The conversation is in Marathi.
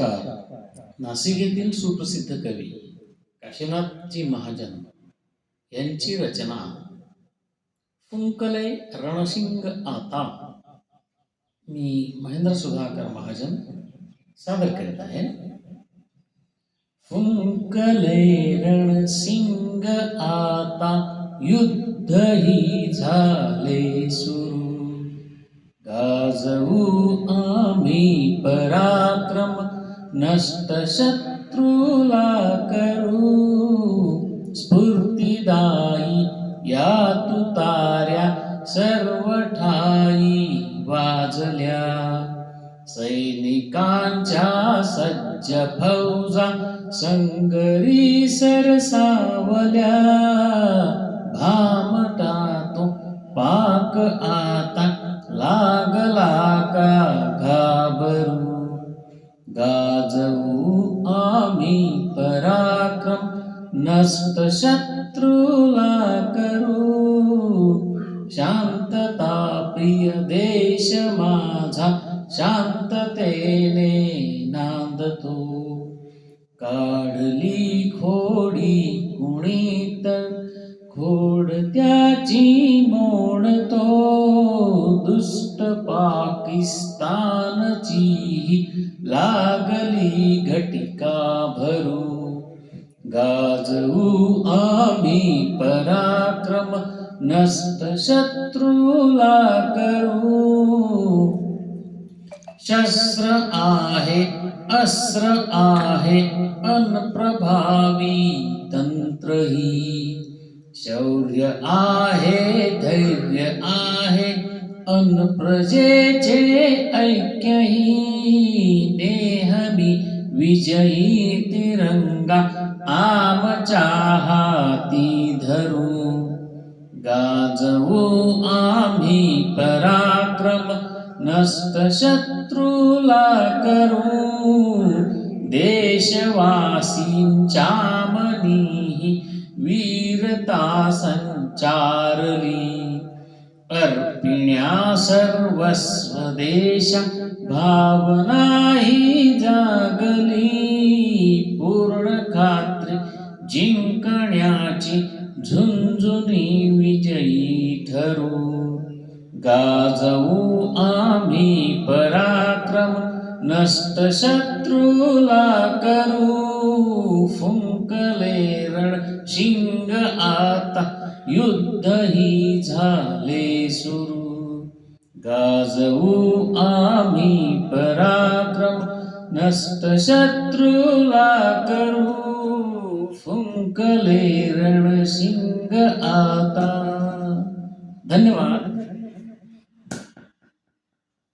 नमस्कार नाशिक येथील सुप्रसिद्ध कवी काशीनाथजी महाजन यांची रचना फुंकले रणसिंग आता मी महेंद्र सुधाकर महाजन सादर करीत आहे. फुंकले रणसिंग आता युद्ध ही झाले सुरू. गाजवू आम्ही पराक्रम नष्ट शत्रूला करू स्फूर्तिदायी या तुतार्या सर्व ठाई वाजल्या. सैनिकांच्या सज्ज फौजा संगरी सरसावल्या. भामटा तो पाक आता ला गाजवू आम्ही पराक्रम नष्ट शत्रूला करू. शांतता प्रिय देश माझा शांततेने नांदतो. काढली खोडी कुणीत खोड त्याची मोडतो. दुष्ट पाकिस्तानची लागली घटिका भरू. गाजवू आम्ही पराक्रम नष्ट शत्रूला करू. शस्त्र आहे अस्त्र आहे अनप्रभावी तंत्रही. शौर्य आहे धैर्य आहे अन प्रजेचे ऐक्यही देहमी विजयी तिरंगा आमच्या हाती धरू. गाजवू आम्ही पराक्रम नष्ट शत्रूला करू. देशवासींच्या मनी वीरता संचारली. अर्पिण्या सर्वस्व देशा भावनाही जागली पूर्ण खात्री जिंकण्याची झुंझुनी विजयी ठरू. गाजवू आम्ही पराक्रम नष्ट शत्रूला करू. फुंकले रण शिंग आता युद्ध ही झाले सुरू. गाजवू आम्ही पराक्रम नष्ट शत्रूला करू. फुंकले रणशिंग आता. धन्यवाद.